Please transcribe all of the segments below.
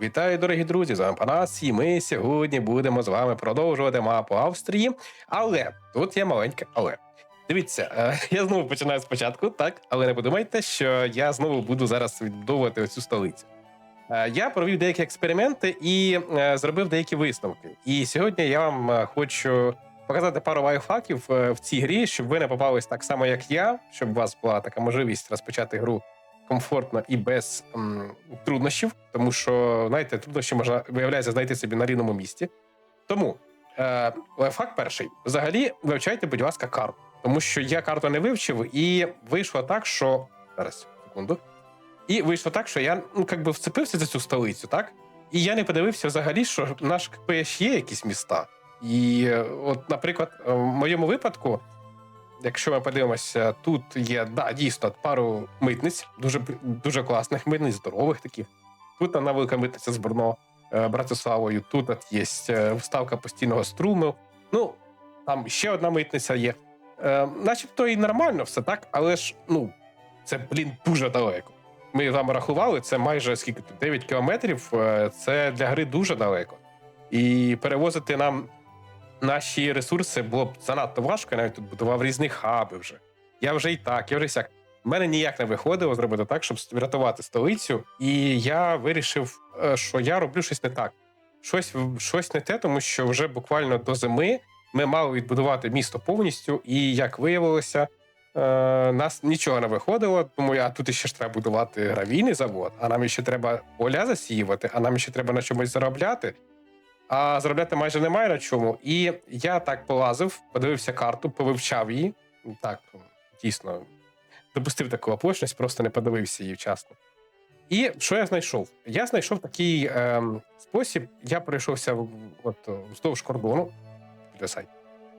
Вітаю, дорогі друзі! З вами Панас, і ми сьогодні будемо з вами продовжувати мапу Австрії. Але тут є маленьке але. Дивіться, е, я знову починаю спочатку, так, але не подумайте, що я знову буду зараз відбудовувати оцю столицю. Е, Я провів деякі експерименти і е, зробив деякі висновки. І сьогодні я вам хочу показати пару лайфхаків в цій грі, щоб ви не попались так само, як я, щоб у вас була така можливість розпочати гру комфортно і без м, труднощів, тому що знаєте, труднощі можна виявляється знайти собі на рівному місці. Тому е, лайфхак перший: взагалі вивчайте, будь ласка, карту, тому що я карту не вивчив, і вийшло так, що зараз секунду. І вийшло так, що я ну як би вцепився за цю столицю, так? І я не подивився взагалі, що наш КПШ є якісь міста. І е, от, наприклад, в моєму випадку, якщо ми подивимося, тут є да, дійсно пару митниць, дуже дуже класних митниць, здорових таких. Тут одна велика митниця з Брно е, Братиславою, тут є е, вставка постійного струму. Ну, там ще одна митниця є. Е, начебто і нормально все так, але ж ну, це, блін, дуже далеко. Ми там рахували, це майже скільки тут 9 кілометрів. е, Це для гри дуже далеко. І перевозити нам наші ресурси було б занадто важко. Я навіть тут будував різні хаби вже. Я вже і так, я вже сяк. У мене ніяк не виходило зробити так, щоб врятувати столицю. І я вирішив, е, що я роблю щось не так. Щось, щось не те, тому що вже буквально до зими ми мали відбудувати місто повністю, і як виявилося, е, нас нічого не виходило. Тому а тут ще ж треба будувати гравійний завод, а нам ще треба поля засіювати, а нам ще треба на чомусь заробляти. А заробляти майже немає на чому. І я так полазив, подивився карту, повивчав її. Так, дійсно, допустив таку оплошність, просто не подивився її вчасно. І що я знайшов? Я знайшов такий ем, спосіб. Я пройшовся от, вздовж кордону.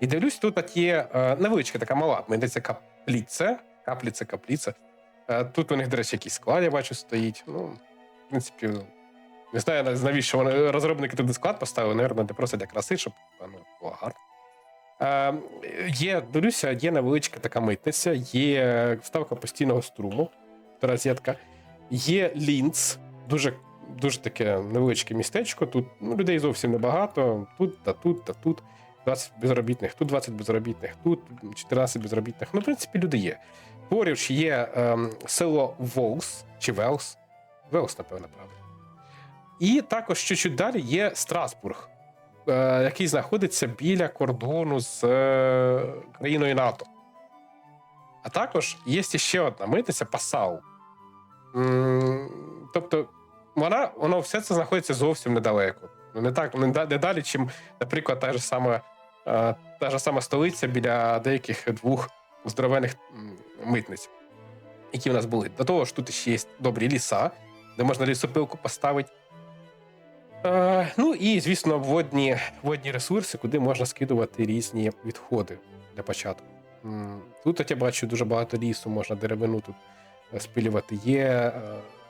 І дивлюсь, тут от є е, невеличка така мала, мені капліця, капліця, капліця. Е, тут у них, до речі, якийсь склад, я бачу, стоїть. Ну, в принципі, не знаю, навіщо вони розробники туди склад поставили, напевно, не просто для краси, щоб ну, було гарно. Е, є, дивлюся, є невеличка така митниця, є вставка постійного струму, розетка, є лінц, дуже, дуже таке невеличке містечко. Тут ну, людей зовсім небагато. Тут та тут та тут. 20 безробітних, тут 20 безробітних, тут 14 безробітних. Ну, в принципі, люди є. Поруч є ем, село Волс чи Велс. Велс, напевно, правда. І також чуть-чуть далі є Страсбург, е, який знаходиться біля кордону з е, країною НАТО. А також є ще одна митниця Пасау. Тобто, вона, воно все це знаходиться зовсім недалеко. Ну, не так, не, не далі, чим, наприклад, та ж сама, е, та ж сама столиця біля деяких двох здоровених митниць, які в нас були. До того ж, тут ще є добрі ліса, де можна лісопилку поставити. Е, ну і, звісно, водні, водні ресурси, куди можна скидувати різні відходи для початку. Тут от я бачу дуже багато лісу, можна деревину тут е, спилювати. Є е,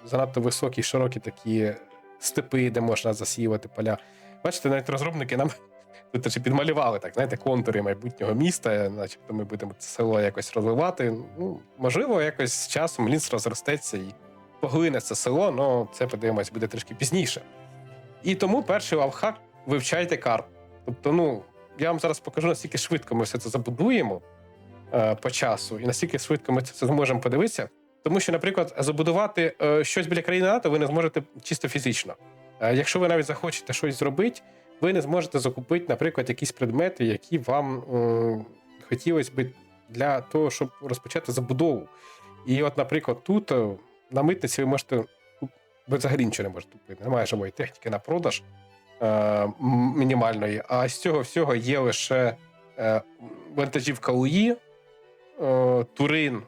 занадто високі, широкі такі степи, де можна засіювати поля. Бачите, навіть розробники нам тут підмалювали так, знаєте, контури майбутнього міста, начебто ми будемо це село якось розвивати. Ну, можливо, якось з часом ліс розростеться і поглине це село, але це подивимось буде трішки пізніше. І тому перший лавхак вивчайте карту. Тобто, ну, я вам зараз покажу, наскільки швидко ми все це забудуємо е, по часу, і наскільки швидко ми це зможемо подивитися. Тому що, наприклад, забудувати е, щось біля країни НАТО ви не зможете чисто фізично. Е, якщо ви навіть захочете щось зробити, ви не зможете закупити, наприклад, якісь предмети, які вам м, хотілося б для того, щоб розпочати забудову. І от, наприклад, тут е, на митниці ви можете ви взагалі нічого не можете купити. Немає живої техніки на продаж е, мінімальної. А з цього всього є лише е, вантажівка УІ, е, турин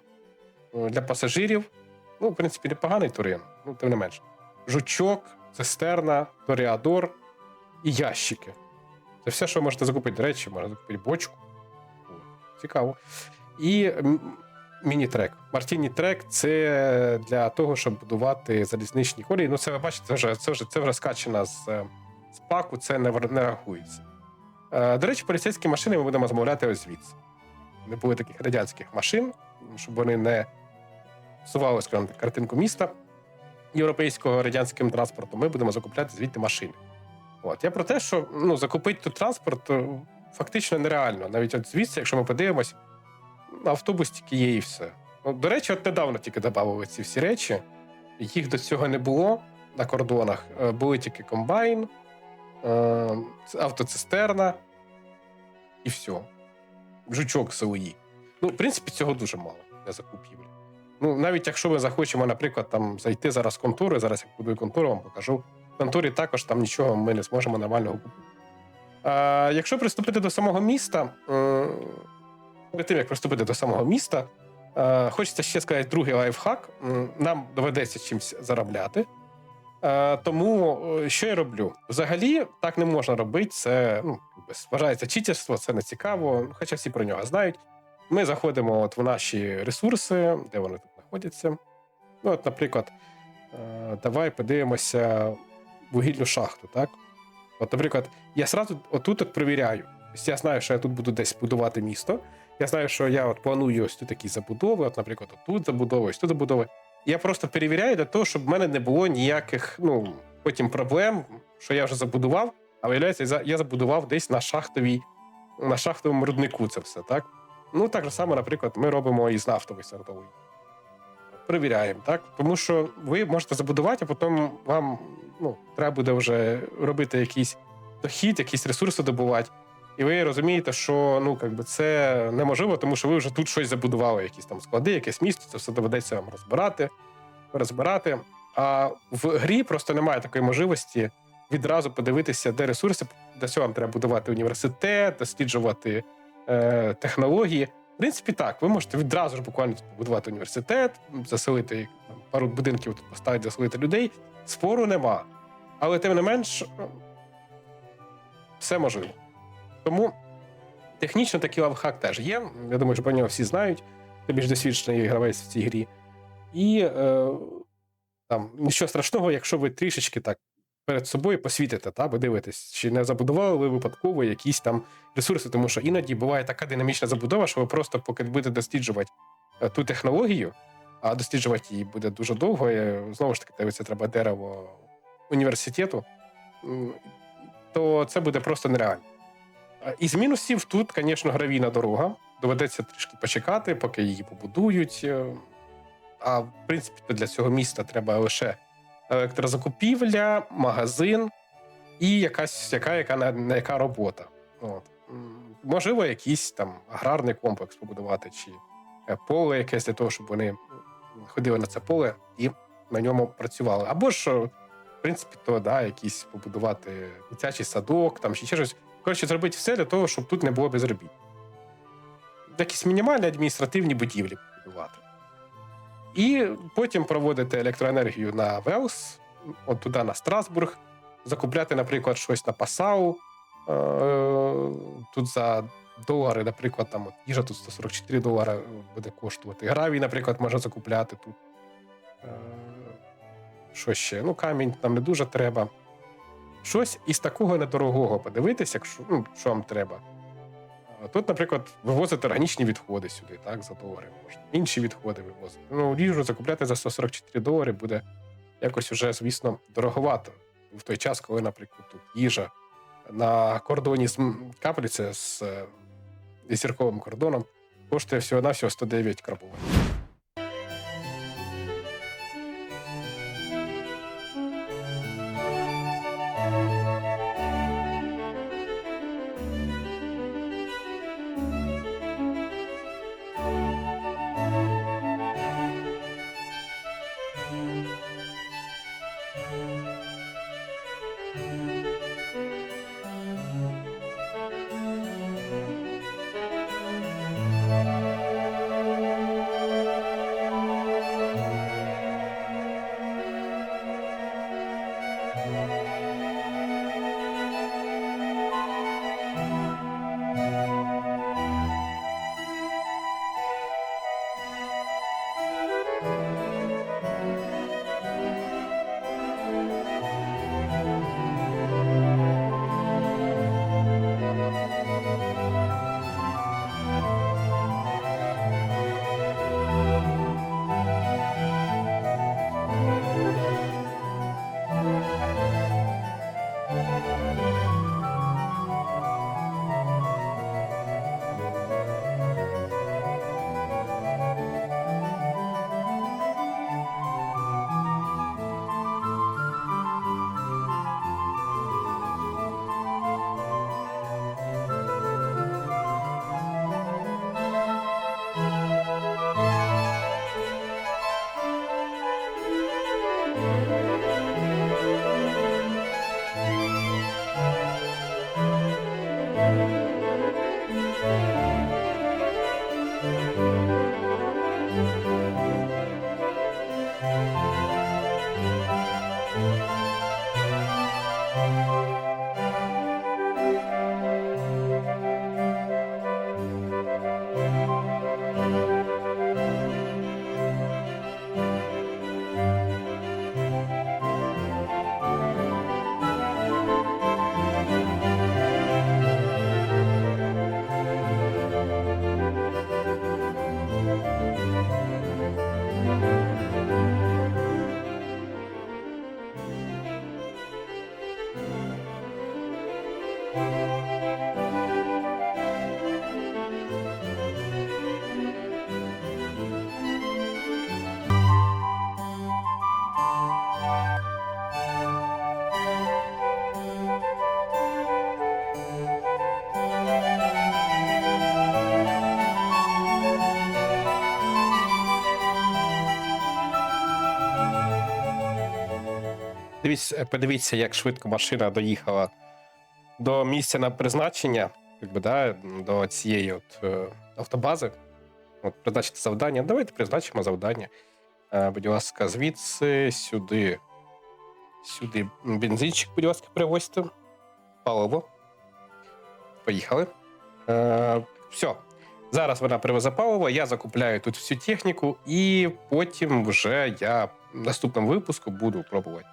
е, для пасажирів. Ну, в принципі, непоганий турин, ну, тим не менше. Жучок, цистерна, торіадор і ящики. Це все, що ви можете закупити. До речі, можна закупити бочку. Цікаво. І міні-трек. Мартіні трек це для того, щоб будувати залізничні колії. Ну, це ви бачите, це вже це вже це вже скачено з, е, з паку, це не, не рахується. Е, до речі, поліцейські машини ми будемо замовляти ось звідси. Не було таких радянських машин, щоб вони не псували скажімо картинку міста. європейського радянським транспортом, ми будемо закупляти звідти машини. От я про те, що ну, закупити тут транспорт е, фактично нереально. Навіть от звідси, якщо ми подивимось, автобус тільки є і все. Ну, до речі, от недавно тільки додали ці всі речі. Їх до цього не було на кордонах. Е, Були тільки комбайн, е, автоцистерна і все. Жучок СОІ. Ну, в принципі, цього дуже мало для закупівлі. Ну, навіть якщо ми захочемо, наприклад, там зайти зараз в контури, зараз як буду контуру, вам покажу. В контурі також там нічого ми не зможемо нормально купити. А, якщо приступити до самого міста, м, перед тим як приступити до самого міста, е, хочеться ще сказати другий лайфхак. Нам доведеться чимось заробляти. Е, Тому е, що я роблю? Взагалі так не можна робити. Це ну, вважається читерство, це не цікаво, хоча всі про нього знають. Ми заходимо от в наші ресурси, де вони тут знаходяться. Ну, от, наприклад, давай подивимося вугільну шахту. Так? От, наприклад, я сразу отут от перевіряю. Тобто я знаю, що я тут буду десь будувати місто. Я знаю, що я от планую ось тут такі забудови, от, наприклад, от тут забудови, ось тут забудови. Я просто перевіряю для того, щоб в мене не було ніяких ну, потім проблем, що я вже забудував, а виявляється, я забудував десь на шахтовій, на шахтовому руднику це все, так? Ну, так же само, наприклад, ми робимо із нафтової сортової. Перевіряємо, так? Тому що ви можете забудувати, а потім вам ну, треба буде вже робити якийсь дохід, якісь ресурси добувати. І ви розумієте, що ну, якби це неможливо, тому що ви вже тут щось забудували, якісь там склади, якесь місто, це все доведеться вам розбирати, розбирати. А в грі просто немає такої можливості відразу подивитися, де ресурси. Для цього вам треба будувати університет, досліджувати е, технології. В принципі, так, ви можете відразу ж буквально побудувати університет, заселити там, пару будинків тут поставити, заселити людей. Спору нема. Але тим не менш, все можливо. Тому технічно такий лавхак теж є. Я думаю, що про нього всі знають. Ти більш досвідчений гравець в цій грі. І е, там нічого страшного, якщо ви трішечки так перед собою посвітите, та, ви дивитесь, чи не забудували ви випадково якісь там ресурси, тому що іноді буває така динамічна забудова, що ви просто поки будете досліджувати е, ту технологію, а досліджувати її буде дуже довго. і, Знову ж таки, дивиться, треба дерево університету, то це буде просто нереально. Із мінусів тут, звісно, гравійна дорога. Доведеться трішки почекати, поки її побудують. Е, А в принципі, для цього міста треба лише електрозакупівля, магазин і якась яка, яка, на яка робота. От. Можливо, якийсь там аграрний комплекс побудувати, чи е, поле якесь для того, щоб вони ходили на це поле і на ньому працювали. Або ж, в принципі, то да, якийсь побудувати дитячий садок, там чи ще щось. Коротше, зробити все для того, щоб тут не було безробіття. Якісь мінімальні адміністративні будівлі побудувати. І потім проводити електроенергію на Велс, от туди на Страсбург, закупляти, наприклад, щось на Пасау. Е, Тут за долари, наприклад, там от їжа тут 144 долари буде коштувати. Гравій, наприклад, можна закупляти тут. Е, Що ще? Ну, камінь нам не дуже треба. Щось із такого недорогого подивитися, якщо ну, що вам треба. Тут, наприклад, вивозити органічні відходи сюди, так, за долари можна. Інші відходи вивозити. Ну, їжу закупляти за 144 долари буде якось уже, звісно, дороговато. В той час, коли, наприклад, тут їжа на кордоні з Капліце з е, зірковим кордоном коштує всього-навсього 109 карбованих. Дивіться, подивіться, як швидко машина доїхала до місця на призначення, якби, да, до цієї от, е, автобази. От, призначити завдання. Давайте призначимо завдання. Е, будь ласка, звідси сюди. Сюди бензинчик, будь ласка, привозьте. Паливо. Поїхали. Е, все. Зараз вона привезе паливо, я закупляю тут всю техніку, і потім вже я в наступному випуску буду пробувати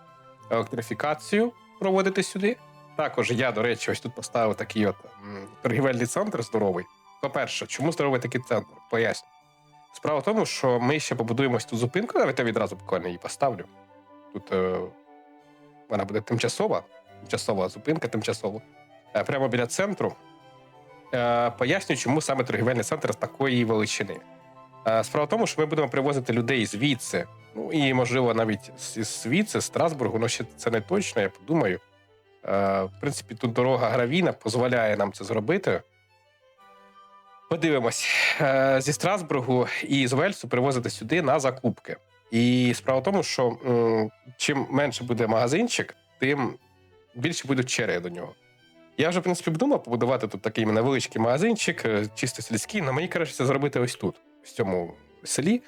електрифікацію проводити сюди. Також я, до речі, ось тут поставив такий от торгівельний центр здоровий. По-перше, чому здоровий такий центр? Поясню. Справа в тому, що ми ще побудуємо ось ту зупинку, навіть я відразу буквально її поставлю. Тут е, вона буде тимчасова, тимчасова зупинка, тимчасово. Е, прямо біля центру. Е, поясню, чому саме торгівельний центр з такої величини. Е, справа в тому, що ми будемо привозити людей звідси, ну і, можливо, навіть з- звідси, Страсбургу, ну ще це не точно, я подумаю. Е, в принципі, тут дорога гравійна дозволяє нам це зробити. Подивимось, Е, зі Страсбургу і з Вельсу привозити сюди на закупки. І справа в тому, що м, чим менше буде магазинчик, тим більше будуть черги до нього. Я вже, в принципі, думав побудувати тут такий невеличкий магазинчик, е, чисто сільський. але мені краще це зробити ось тут, в цьому селі.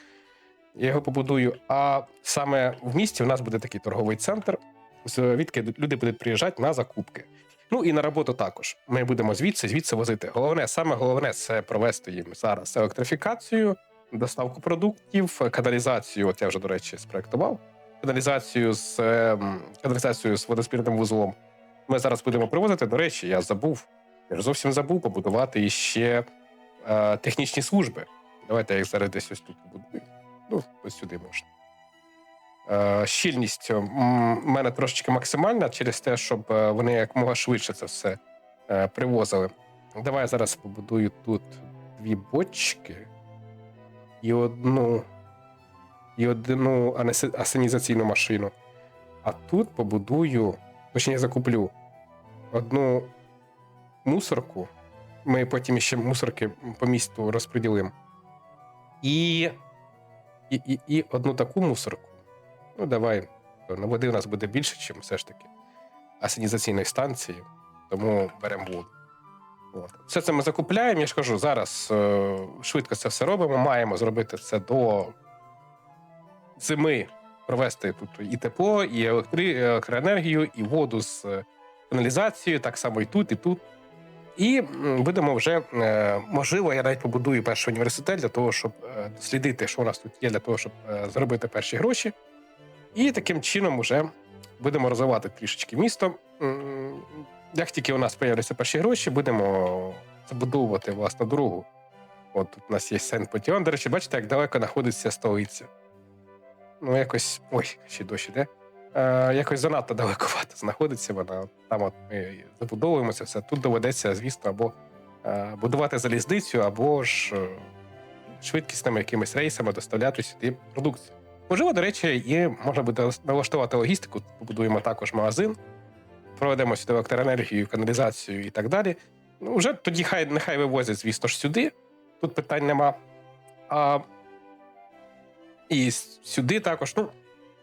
Я його побудую. А саме в місті у нас буде такий торговий центр, звідки люди будуть приїжджати на закупки. Ну і на роботу також. Ми будемо звідси, звідси возити. Головне, саме головне це провести їм зараз електрифікацію, доставку продуктів, каналізацію. От я вже, до речі, спроектував. Каналізацію з ем, каналізацію з водоспірним вузлом. Ми зараз будемо привозити. До речі, я забув. Я ж зовсім забув побудувати іще е, технічні служби. Давайте я їх зараз десь ось тут побудую. Ну, сюди можна. Е, щільність в мене трошечки максимальна через те, щоб е, вони якомога швидше це все е, привозили. Давай я зараз побудую тут дві бочки і одну, і одну асенізаційну машину. А тут побудую, точніше закуплю одну мусорку. Ми потім ще мусорки по місту розподілимо. І, і, і, і одну таку мусорку. Ну, давай. На води у нас буде більше, ніж все ж таки асенізаційної станції, тому беремо воду. От. Все це ми закупляємо. Я ж кажу, зараз е, швидко це все робимо. Маємо зробити це до зими, провести тут і тепло, і електроенергію, і воду з е, каналізацією, так само і тут, і тут. І будемо вже, е, можливо, я навіть побудую перший університет для того, щоб е, дослідити, що у нас тут є, для того, щоб е, заробити перші гроші. І таким чином вже будемо розвивати трішечки місто. Як тільки у нас з'являться перші гроші, будемо забудовувати власне дорогу. От тут у нас є сен потіон До речі, бачите, як далеко знаходиться столиця. Ну, якось. Ой, ще дощ іде. Е, якось занадто далековато знаходиться вона. Там от ми забудовуємося все. Тут доведеться, звісно, або е, будувати залізницю, або ж е, швидкісними якимись рейсами доставляти сюди продукцію. Можливо, до речі, і можна буде налаштувати логістику. Побудуємо також магазин, проведемо сюди електроенергію, каналізацію і так далі. Ну, вже тоді хай нехай вивозять, звісно ж, сюди. Тут питань нема. А, і сюди також. Ну,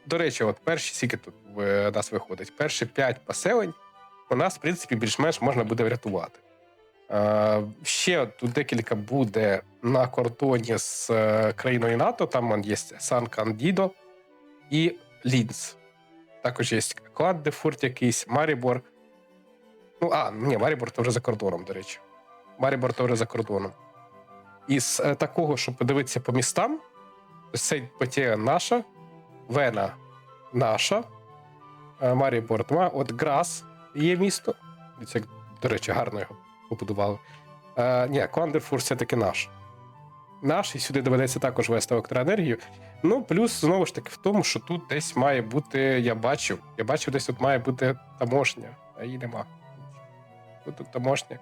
до речі, от перші скільки тут в нас виходить. Перші п'ять поселень у нас, в принципі, більш-менш можна буде врятувати. Е, ще тут декілька буде на кордоні з е, країною НАТО. Там є Сан Кандідо і Лінц. Також є Кладдефурт якийсь, Марібор. Ну, а, ні, Марібор то вже за кордоном, до речі. Марібор то вже за кордоном. Із е, такого, щоб подивитися по містам, це Потія наша, Вена наша, е, Марібор нема. От Грас є місто. Це, до речі, гарно його побудували. Е, ні, Кландерфур все-таки наш. Наш, і сюди доведеться також вести електроенергію. Ну, плюс, знову ж таки, в тому, що тут десь має бути, я бачив, я бачив, десь тут має бути таможня, а її нема. Тут, тут таможня.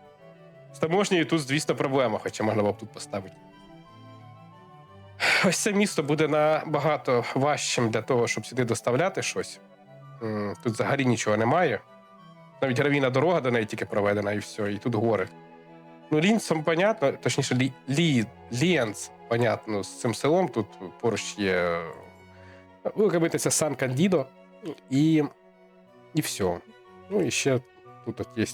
З таможнею тут, звісно, проблема, хоча можна було б тут поставити. Ось це місто буде набагато важчим для того, щоб сюди доставляти щось. Тут взагалі нічого немає. Навіть гравійна дорога до неї тільки проведена, і все, і тут гори. Ну, Лінцем, понятно, точніше, Лі, Лі, Лієнц, понятно, з цим селом тут поруч є. Ви робите це Сан Кандідо. І І все. Ну і ще тут от є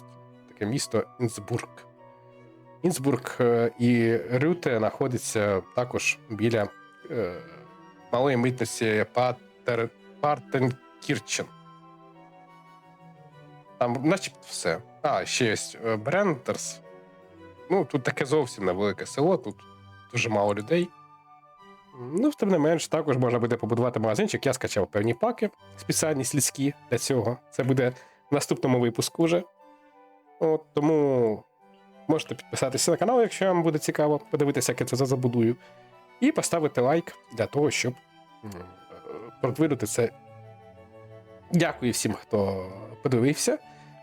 таке місто Інсбург. Інсбург е, і Рюте знаходяться також біля е, малої митниці Патер, Партенкірчен. Там начебто все. А, ще є е, Брендерс. Ну, тут таке зовсім невелике село, тут дуже мало людей. Ну, тим не менш, також можна буде побудувати магазинчик. Я скачав певні паки, спеціальні слідські для цього. Це буде в наступному випуску вже. От, тому можете підписатися на канал, якщо вам буде цікаво, подивитися, як я це забудую. І поставити лайк для того, щоб е, продвинути це. Дякую всім, хто подивився.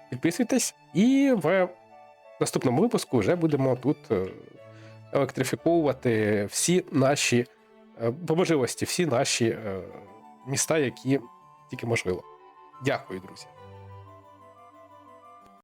Підписуйтесь, і в наступному випуску вже будемо тут е, електрифіковувати всі наші е, по можливості, всі наші міста, які тільки можливо. Дякую, друзі.